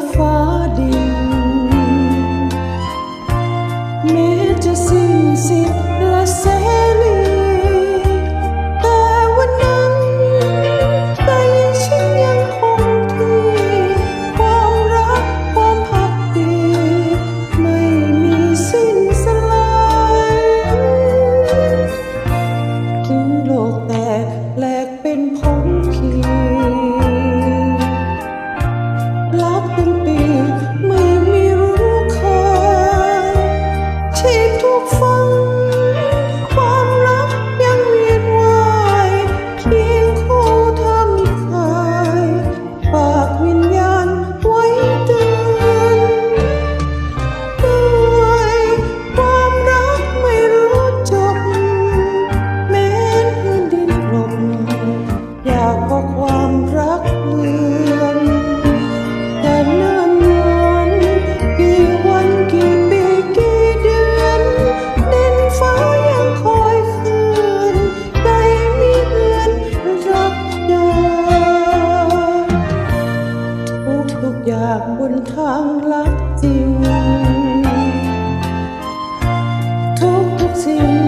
far. บนทางลัดจริง ทุกทุกสิ่ง